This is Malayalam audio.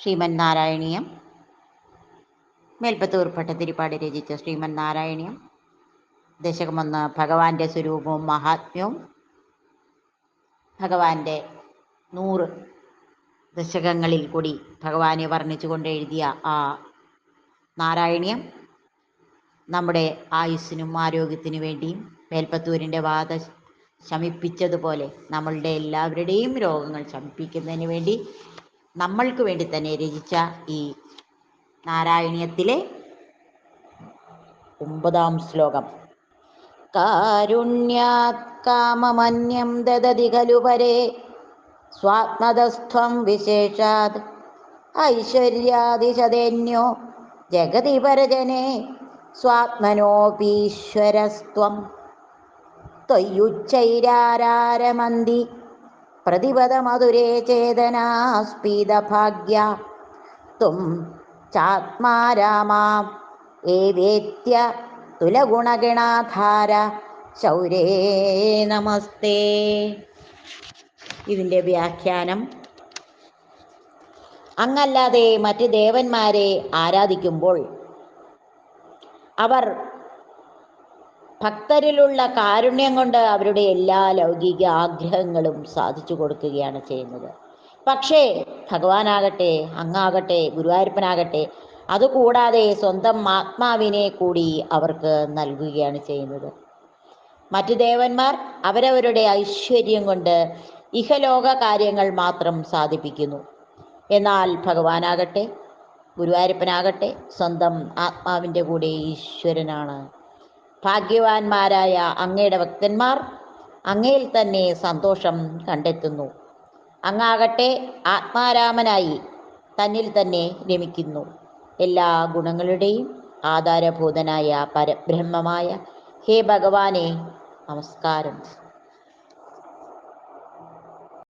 ശ്രീമൻ നാരായണീയം മേൽപ്പത്തൂർ ഭട്ടതിരിപ്പാട് രചിച്ച ശ്രീമൻ നാരായണീയം ദശകമൊന്ന് ഭഗവാന്റെ സ്വരൂപവും മഹാത്മ്യവും. ഭഗവാന്റെ നൂറ് ദശകങ്ങളിൽ കൂടി ഭഗവാനെ വർണിച്ചുകൊണ്ട് എഴുതിയ ആ നാരായണീയം നമ്മുടെ ആയുസ്സിനും ആരോഗ്യത്തിനു വേണ്ടിയും മേൽപ്പത്തൂരിന്റെ വാദ ശമിപ്പിച്ചതുപോലെ നമ്മളുടെ എല്ലാവരുടെയും രോഗങ്ങൾ ശമിപ്പിക്കുന്നതിന് വേണ്ടി നമ്മൾക്ക് വേണ്ടി തന്നെ രചിച്ച ഈ നാരായണീയത്തിലെ ഒമ്പതാം ശ്ലോകം. കാരുണ്യാത് ദദതി ഖലു പരേ സ്വാത്മതസ്ഥം വിശേഷാത് ഐശ്വര്യാതിശതന്യോ ജഗതി പരജനെ സ്വാത്മനോപീശ്വരസ്ത്വം ത്വയ്യുച്ചൈരാരാരമന്തി പ്രതിപദമധുരേ ചേതനാസ്പീതഭാഗ്യ ത്വം ചാത്മാ രാമാ ഏവേത്യ തുലഗുണഗണാധാര. ശൗരേ നമസ്തേ. ഇതിന്റെ വ്യാഖ്യാനം. അങ്ങല്ലാതെ മറ്റ് ദേവന്മാരെ ആരാധിക്കുമ്പോൾ അവർ ഭക്തരിലുള്ള കാരുണ്യം കൊണ്ട് അവരുടെ എല്ലാ ലൗകിക ആഗ്രഹങ്ങളും സാധിച്ചു കൊടുക്കുകയാണ് ചെയ്യുന്നത്. പക്ഷേ ഭഗവാനാകട്ടെ അങ്ങാകട്ടെ ഗുരുവായൂരപ്പനാകട്ടെ അതുകൂടാതെ സ്വന്തം ആത്മാവിനെ കൂടി അവർക്ക് നൽകുകയാണ് ചെയ്യുന്നത്. മറ്റു ദേവന്മാർ അവരവരുടെ ഐശ്വര്യം കൊണ്ട് ഇഹലോക കാര്യങ്ങൾ മാത്രം സാധിപ്പിക്കുന്നു. എന്നാൽ ഭഗവാനാകട്ടെ ഗുരുവായൂരപ്പനാകട്ടെ സ്വന്തം ആത്മാവിന്റെ കൂടെ ഈശ്വരനാണ് ഭാഗ്യവാന്മാരായ അങ്ങയുടെ ഭക്തന്മാർ അങ്ങയിൽ തന്നെ സന്തോഷം കണ്ടെത്തുന്നു. അങ്ങാകട്ടെ ആത്മാരാമനായി തന്നിൽ തന്നെ രമിക്കുന്നു. എല്ലാ ഗുണങ്ങളുടെയും ആധാരഭൂതനായ പരബ്രഹ്മമായ ഹേ ഭഗവാനെ നമസ്കാരം.